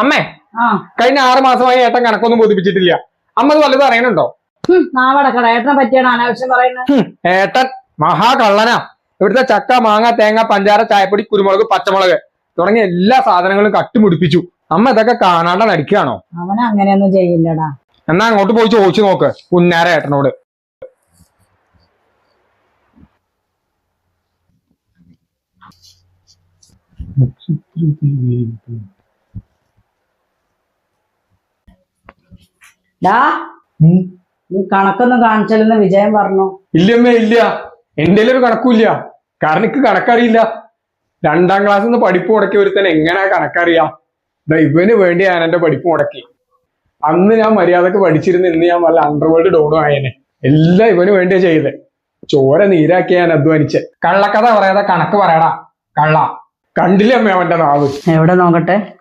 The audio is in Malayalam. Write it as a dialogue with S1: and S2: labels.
S1: അമ്മേ കഴിഞ്ഞ ആറ് മാസമായി ഏട്ടൻ കണക്കൊന്നും ബോധിപ്പിച്ചിട്ടില്ല. അമ്മ അത് വല്ലതും അറിയണുണ്ടോ?
S2: നാവടക്കട. ഏട്ടനെ പറ്റിയാണ് അനാവശ്യം പറയുന്നത്.
S1: ഏട്ടൻ മഹാകള്ളനാ. ഇവിടുത്തെ ചക്ക മാങ്ങ തേങ്ങ പഞ്ചാര ചായപ്പൊടി കുരുമുളക് പച്ചമുളക് തുടങ്ങിയ എല്ലാ സാധനങ്ങളും കട്ടുമുടിപ്പിച്ചു. അമ്മ ഇതൊക്കെ കാണാണ്ട നടിക്കുകയാണോ?
S2: അവൻ അങ്ങനെയൊന്നും ചെയ്യില്ലടാ.
S1: എന്നാ അങ്ങോട്ട് പോയി ചോദിച്ചു നോക്ക് കുഞ്ഞാര ഏട്ടനോട്.
S2: ഡാ നീ കണക്കൊന്നും കാണിച്ചാലെന്ന് വിജയം പറഞ്ഞു.
S1: ഇല്ലമ്മേ ഇല്ല എന്റെ ഒരു കണക്കുമില്ല. കാരണം എനിക്ക് കണക്കറിയില്ല. രണ്ടാം ക്ലാസ്സിൽ നിന്ന് പഠിപ്പ് മുടക്കി ഒരുത്തൻ എങ്ങനെ കണക്കറിയാം? ഇവന് വേണ്ടി ഞാൻ എന്റെ പഠിപ്പ് മുടക്കി. അന്ന് ഞാൻ മര്യാദയ്ക്ക് പഠിച്ചിരുന്ന ഇന്ന് ഞാൻ വല്ല അണ്ടർവേൾഡ് ഡോണു ആയനെ. എല്ലാം ഇവന് വേണ്ടിയാ ചെയ്ത്. ചോര നീരാക്കി ഞാൻ അധ്വാനിച്ച്. കള്ളക്കഥ പറയാതെ കണക്ക് പറയടാ. കള്ള. കണ്ടില്ലേ അമ്മ അവന്റെ നാവ്?
S2: എവിടെ നോക്കട്ടെ?